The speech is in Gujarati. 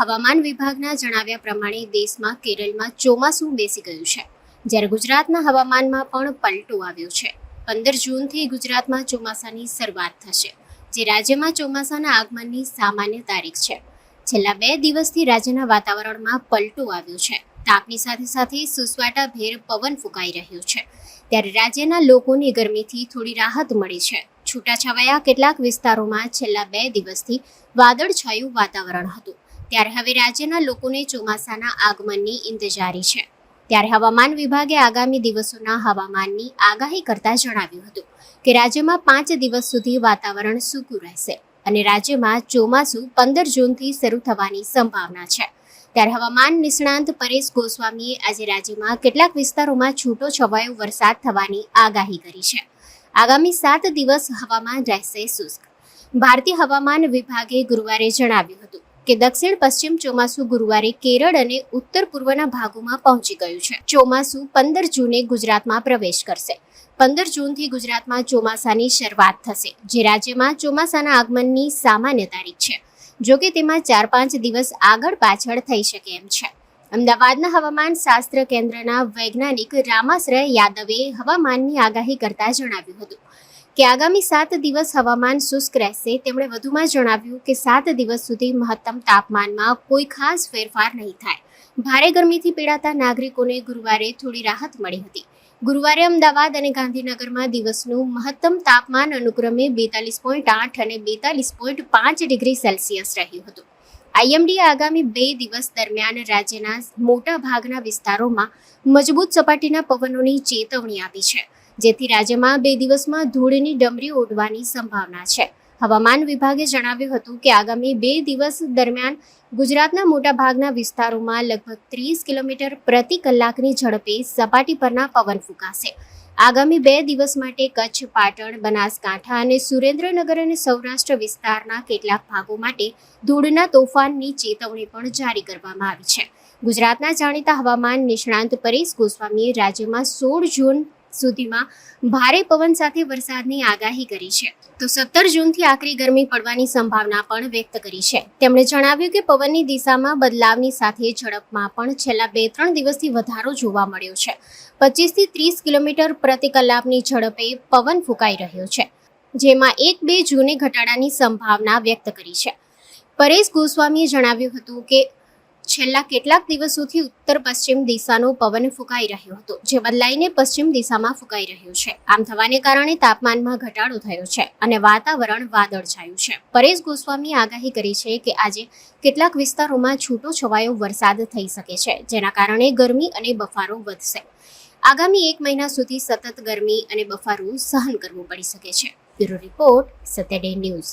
હવામાન વિભાગના જણાવ્યા પ્રમાણે દેશમાં કેરળમાં ચોમાસું બેસી ગયું છે, જ્યારે ગુજરાતના હવામાનમાં પણ પલટો આવ્યો છે. પંદર જૂનથી ગુજરાતમાં ચોમાસાની શરૂઆત થશે, જે રાજ્યમાં ચોમાસાના આગમનની સામાન્ય તારીખ છે. છેલ્લા બે દિવસથી રાજ્યના વાતાવરણમાં પલટો આવ્યો છે. તાપની સાથે સાથે સુસવાટા ભેર પવન ફૂંકાઈ રહ્યો છે. ત્યારે રાજ્યના લોકોની ગરમીથી થોડી રાહત મળી છે. છૂટાછવાયા કેટલાક વિસ્તારોમાં છેલ્લા બે દિવસથી વાદળછાયું વાતાવરણ હતું. ત્યારે હવે રાજ્યના લોકોને ચોમાસાના આગમનની ઇંતજારી છે. ત્યારે હવામાન વિભાગે આગામી દિવસોના હવામાનની આગાહી કરતા જણાવ્યું હતું કે રાજ્યમાં પાંચ દિવસ સુધી વાતાવરણ સૂકું રહેશે અને રાજ્યમાં ચોમાસું પંદર જૂનથી શરૂ થવાની સંભાવના છે. ત્યારે હવામાન નિષ્ણાંત પરેશ ગોસ્વામીએ આજે રાજ્યમાં કેટલાક વિસ્તારોમાં છૂટો છવાયો વરસાદ થવાની આગાહી કરી છે. આગામી સાત દિવસ હવામાન રહેશે શુષ્ક. ભારતીય હવામાન વિભાગે ગુરુવારે જણાવ્યું હતું કે દક્ષિણ પશ્ચિમ ચોમાસું ગુરુવારે કેરળ અને ઉત્તર પૂર્વના ભાગોમાં પહોંચી ગયું છે. ચોમાસું પંદર જૂને ગુજરાતમાં પ્રવેશ કરશે. પંદર જૂનથી ગુજરાતમાં ચોમાસાની શરૂઆત થશે, જે રાજ્યમાં ચોમાસાના આગમનની સામાન્ય તારીખ છે. જો કે તેમાં ચાર પાંચ દિવસ આગળ પાછળ થઈ શકે એમ છે. અમદાવાદના હવામાન શાસ્ત્ર કેન્દ્રના વૈજ્ઞાનિક રામાશ્રય યાદવે હવામાનની આગાહી કરતા જણાવ્યું હતું. કે આગામી સાત દિવસ હવામાન શુષ્ક રહેશે. તેમણે વધુમાં જણાવ્યું કે સાત દિવસ સુધી મહત્તમ તાપમાનમાં કોઈ ખાસ ફેરફાર નહીં થાય. ભારે ગરમીથી પીડાતા નાગરિકોને ગુરુવારે થોડી રાહત મળી હતી. ગુરુવારે અમદાવાદ અને ગાંધીનગરમાં દિવસનું મહત્તમ તાપમાન અનુક્રમે બેતાલીસ પોઈન્ટ આઠ અને બેતાલીસ પોઈન્ટ પાંચ ડિગ્રી સેલ્સિયસ રહ્યું હતું. આઈએમડીએ આગામી બે દિવસ દરમિયાન રાજ્યના મોટા ભાગના વિસ્તારોમાં મજબૂત સપાટીના પવનોની ચેતવણી આપી છે. જેથી રાજ્યમાં બે દિવસમાં ધૂળની ડમરી ઉડવાની સંભાવના છે. હવામાન વિભાગે જણાવ્યું હતું કે આગામી બે દિવસ દરમિયાન ગુજરાતના મોટા ભાગના વિસ્તારોમાં લગભગ ત્રીસ કિલોમીટર પ્રતિ કલાકની ઝડપે સપાટી પરના પવન ફૂંકાશે. આગામી બે દિવસ માટે કચ્છ, પાટણ, બનાસકાંઠા અને સુરેન્દ્રનગર અને સૌરાષ્ટ્ર વિસ્તારના કેટલાક ભાગો માટે ધૂળના તોફાનની ચેતવણી પણ જારી કરવામાં આવી છે. ગુજરાતના જાણીતા હવામાન નિષ્ણાંત પરેશ ગોસ્વામીએ રાજ્યમાં સોળ જૂન સુધીમાં ભારે પવન સાથે વરસાદની આગાહી કરી છે. તો સત્તર જૂનથી આકરી ગરમી પડવાની સંભાવના પણ વ્યક્ત કરી છે. તેમણે જણાવ્યું કે પવનની દિશામાં બદલાવની સાથે ઝડપમાં પણ છેલ્લા બે ત્રણ દિવસથી વધારો જોવા મળ્યો છે. પચીસથી ત્રીસ કિલોમીટર પ્રતિ કલાકની ઝડપે પવન ફૂંકાઈ રહ્યો છે, જેમાં એક બે જૂને ઘટાડાની સંભાવના વ્યક્ત કરી છે. પરેશ ગોસ્વામીએ જણાવ્યું હતું કે છેલ્લા કેટલાક દિવસોથી ઉત્તર પશ્ચિમ દિશાનો પવન ફૂંકાઈ રહ્યો હતો, જે બદલાઈને પશ્ચિમ દિશામાં ફૂંકાઈ રહ્યું છે. આમ થવાને કારણે તાપમાનમાં ઘટાડો થયો છે અને વાતાવરણ વાદળછાયું છે. પરેશ ગોસ્વામીએ આગાહી કરી છે કે આજે કેટલાક વિસ્તારોમાં છૂટો છવાયો વરસાદ થઈ શકે છે, જેના કારણે ગરમી અને બફારો વધશે. આગામી એક મહિના સુધી સતત ગરમી અને બફારો સહન કરવું પડી શકે છે. Bureau report, Satyaday news.